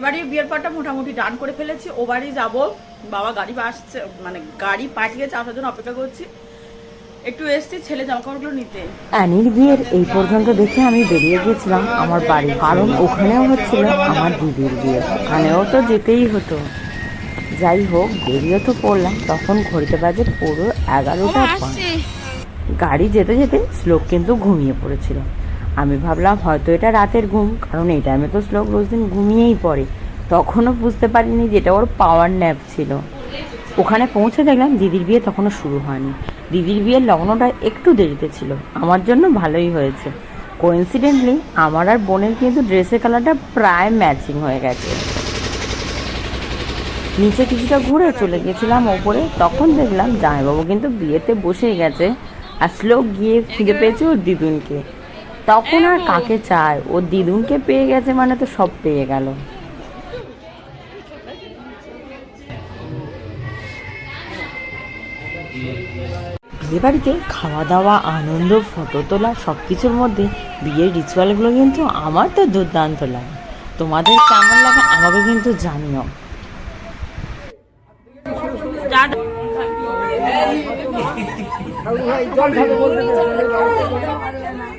এবারে বিয়ের পরটা মোটামুটি ডান করে ফেলেছি। ও বাড়ি যাব বাবা গাড়ি আসছে মানে গাড়ি পাঠিয়েছে আসার জন্য অপেক্ষা করছি। একটু এসছি ছেলে জামা কাপড়গুলো নিতে। অ্যানির বিয়ের এই পর্যন্ত দেখে আমি বেরিয়ে গেছিলাম। আমার বাড়ি কারণ ওখানেও হচ্ছিল আমার দিদির বিয়ে। ওখানেও তো যেতেই হতো। যাই হোক বেরিয়ে তো পড়লাম। তখন ঘড়িতে বাজে পুরো এগারোটা গাড়ি যেতে যেতে শ্লোক কিন্তু ঘুমিয়ে পড়েছিল। আমি ভাবলাম হয়তো এটা রাতের ঘুম, কারণ এই টাইমে তো শ্লোক রোজ দিন ঘুমিয়েই পড়ে। তখনও বুঝতে পারিনি যেটা ওর পাওয়ার ন্যাপ ছিল। ওখানে পৌঁছে দেখলাম দিদির বিয়ে তখনও শুরু হয়নি। দিদির বিয়ের লগ্নটা একটু দেরিতে ছিল। আমার জন্য ভালোই হয়েছে। কোইন্সিডেন্টলি আমার আর বোনের কিন্তু ড্রেসের কালারটা প্রায় ম্যাচিং হয়ে গেছে। নিচে কিছুটা ঘুরে চলে গেছিলাম ওপরে। তখন দেখলাম জামাইবাবু কিন্তু বিয়েতে বসেই গেছে। আর শ্লোক গিয়ে খুঁজে পেয়েছে ওর দিদুনকে। তখন আর কাকে চায়? ও দিদুনকে পেয়ে গেছে মানে তো সব পেয়ে গেল। বিয়ে বাড়িতে খাওয়া দাওয়া আনন্দ ফটো তোলা সব কিছুর মধ্যে বিয়ের রিচুয়ালগুলো কিন্তু আমার তো দুর্দান্ত লাগে। তোমাদের কেমন লাগে আমাকে কিন্তু জানিও।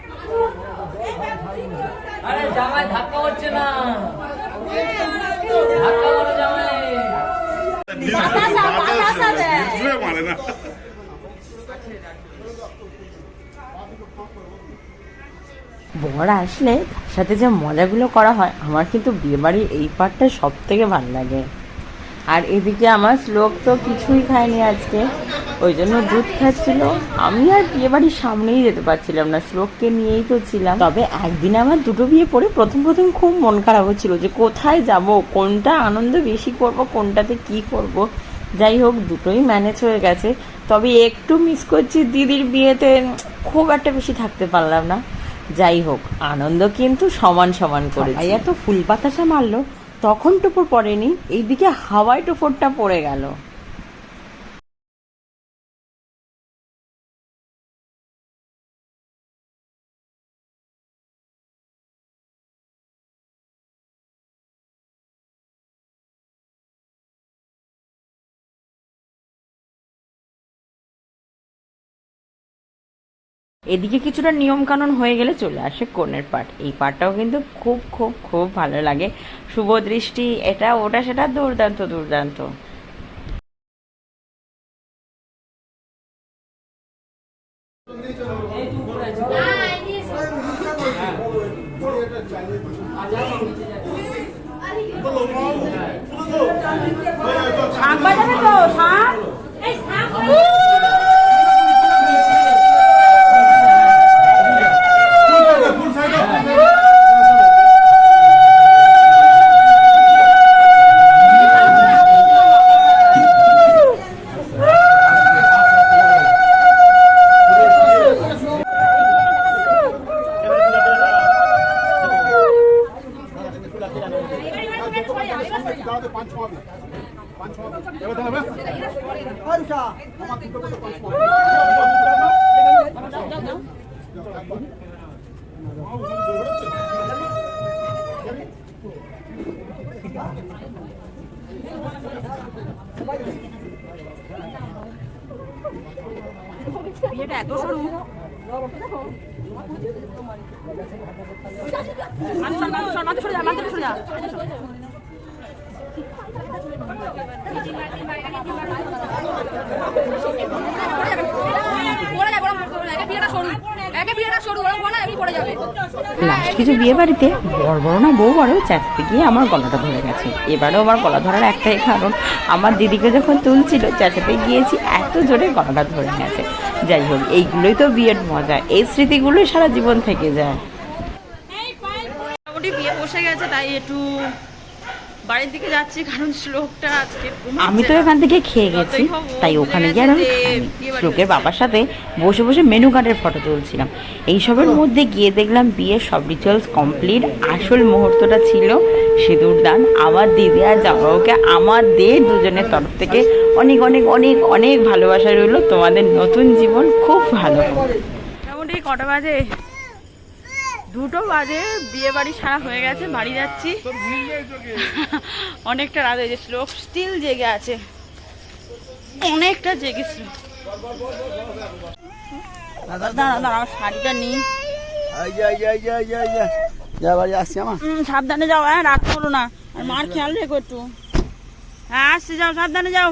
আরে জামাই ধাক্কা হচ্ছে না। ধাক্কা জামাই। বর আসলে তার সাথে যে মজাগুলো করা হয়, আমার কিন্তু বিয়েবাড়ির এই পার্টটা সব থেকে ভালো লাগে। আর এদিকে আমার শ্লোক তো কিছুই খায়নি আজকে। ওই জন্য দুধ খাচ্ছিল। আমি আর বিয়ে বাড়ির সামনেই যেতে পারছিলাম না, শ্লোককে নিয়েই তো ছিলাম। তবে একদিন আমার দুটো বিয়ে পরে প্রথম প্রথম খুব মন খারাপ হচ্ছিল যে কোথায় যাব, কোনটা আনন্দ বেশি করব, কোনটাতে কি করব। যাই হোক, দুটোই ম্যানেজ হয়ে গেছে। তবে একটু মিস করছি দিদির বিয়েতে, খুব একটা বেশি থাকতে পারলাম না। যাই হোক, আনন্দ কিন্তু সমান সমান করে এত ফুল বাতাসা মারলো, তখন টোপর পড়েনি, এইদিকে হাওয়ায় টোপরটা পড়ে গেল। এদিকে কিছুটা নিয়ম কানুন হয়ে গেলে চলে আসে কনের পাট এই পাটটাও কিন্তু খুব খুব খুব ভালো লাগে শুভ দৃষ্টি এটা ওটা সেটা দুর্দান্ত দুর্দান্ত বাজাবে তো বিয়েটা এত সরু মানুষ সরে যা মানুষ সরে যা লাস্ট কিছু বিয়ে বাড়িতে বড় বড় না, বউ বড় চেঁচাতে গিয়ে আমার গলাটা ধরে গেছে। এবারও আমার গলা ধরার একটাই কারণ, আমার দিদিকে যখন তুলছিল, চেঁচাতে গিয়েছি, এত জোরে গলাটা ধরে গেছে। যাই হোক, এইগুলোই তো বিয়ের মজা, এই স্মৃতিগুলোই সারা জীবন থেকে যায়। মোটামুটি বিয়ে বসে গেছে, তাই একটু বাড়ির দিকে যাচ্ছি কারণ শ্লোকটা আজকে আমি তো। এখান থেকে খেয়ে গেছি তাই ওখানে গিয়ে আমি শ্লোকের বাবার সাথে বসে বসে মেনু কার্ডের ফটো তুলছিলাম। এইসবের মধ্যে গিয়ে দেখলাম বিয়ের সব রিচুয়ালস কমপ্লিট আসল মুহূর্তটা ছিল সিঁদুর দান। আমার দিদি আর জামাইবাবুকে আমাদের দুজনের তরফ থেকে অনেক অনেক অনেক অনেক ভালোবাসা রইল। তোমাদের নতুন জীবন খুব ভালো মোটামুটি কটা বাজে? দুটো বাজে বিয়ে বাড়ি সারা হয়ে গেছে বাড়ি যাচ্ছি। অনেকটা রাত হয়ে গেছে স্টিল জেগে আছে। অনেকটা জেগেছিল। দাঁড়া দাঁড়া শাড়িটা নিই সাবধানে যাও হ্যাঁ রাত করো না। আর মার খেয়াল রেখো একটু। হ্যাঁ আসছি যাও সাবধানে যাও।